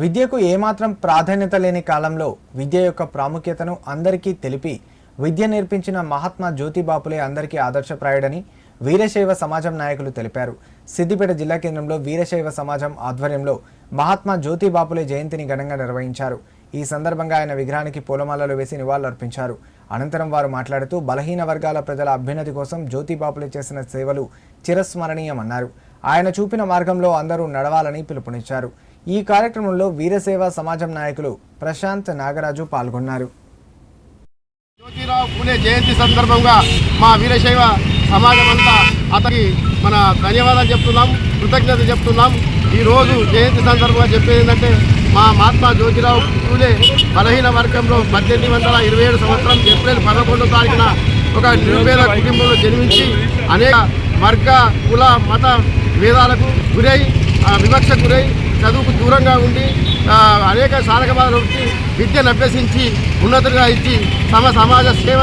విద్యకు ఏమాత్రం ప్రాధాన్యత లేని కాలంలో విద్య యొక్క ప్రాముఖ్యతను అందరికీ తెలిపి విద్య నేర్పించిన మహాత్మా జ్యోతిబాపులే అందరికీ ఆదర్శప్రాయుడని వీరశైవ సమాజం నాయకులు తెలిపారు. సిద్దిపేట జిల్లా కేంద్రంలో వీరశైవ సమాజం ఆధ్వర్యంలో మహాత్మా జ్యోతిబాపులే జయంతిని ఘనంగా నిర్వహించారు. ఈ సందర్భంగా ఆయన విగ్రహానికి పూలమాలలు వేసి నివాళులర్పించారు. అనంతరం వారు మాట్లాడుతూ బలహీన వర్గాల ప్రజల అభ్యున్నతి కోసం జ్యోతిబాపులే చేసిన సేవలు చిరస్మరణీయమన్నారు. ఆయన చూపిన మార్గంలో అందరూ నడవాలని పిలుపునిచ్చారు. ఈ కార్యక్రమంలో వీరసేవ సమాజం నాయకులు ప్రశాంత్ నాగరాజు పాల్గొన్నారు. జ్యోతిరావు పూలే జయంతి సందర్భంగా మా వీరశైవ సమాజం అంతా అతనికి మన ధన్యవాదాలు చెప్తున్నాం కృతజ్ఞత చెప్తున్నాం. ఈరోజు జయంతి సందర్భంగా చెప్పేది ఏంటంటే మా మహాత్మా జ్యోతిరావు పూలే బలహీన వర్గంలో పద్దెనిమిది వందల ఇరవై ఏడు సంవత్సరం ఏప్రిల్ పదకొండో తారీఖున ఒక నిరుపేద కుటుంబంలో జన్మించి అనేక వర్గ కుల మత భేదాలకు గురై వివక్ష వివక్షకు గురై చదువుకు దూరంగా ఉండి అనేక సాధక బాధలు వచ్చి విద్యను అభ్యసించి ఉన్నతులుగా ఇచ్చి తమ సమాజ సేవ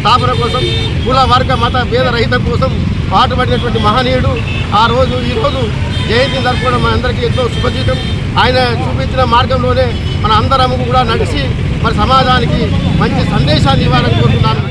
స్థాపన కోసం కుల వర్గ మత భేద రహితం కోసం పాటుపడినటువంటి మహనీయుడు. ఆ రోజు ఈరోజు జయంతి జరుపుకోవడం మనందరికీ ఎంతో శుభజీతం ఆయన చూపించిన మార్గంలోనే మన అందరము కూడా నడిచి మరి సమాజానికి మంచి సందేశాన్ని ఇవ్వాలని కోరుతున్నాను.